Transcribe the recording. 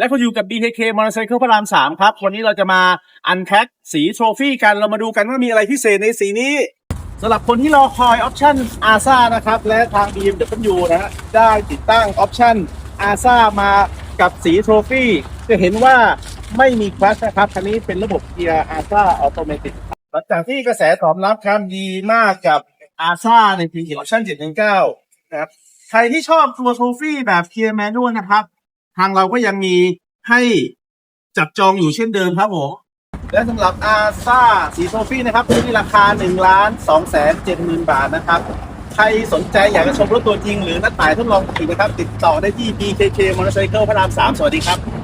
และคุณอยู่กับ BKK Motorcycle พระรามสามครับ วันนี้เราจะมาอันแพ็คสีโทรฟี่กันเรามาดูกันว่ามีอะไรพิเศษในสีนี้สำหรับคนที่รอคอยออปชั่นอาซานะครับ และทาง BMW นะฮะได้ติดตั้งออปชั่นอาซามากับสีโทรฟี่จะเห็นว่าไม่มีคลัชนะครับ คันนี้เป็นระบบเกียร์อาซาออโตเมติกหลังจากที่กระแสตอบรับครับดีมากกับอาซาในปีออปชั่น719นะครับใครที่ชอบตัวโทฟี่แบบเกียร์แมนนวลนะครับ ทางเราก็ยังมีให้จับจองอยู่เช่นเดิมครับผมและสำหรับอาซาสีโซฟี่นะครับที่ราคา1ล้าน2แสน7หมื่นบาทนะครับ ใครสนใจอยากจะชมรถตัวจริงหรือนัดหมายทดลองขี่นะครับ ติดต่อได้ที่ BKK Motorcycle พระราม 3 สวัสดีครับ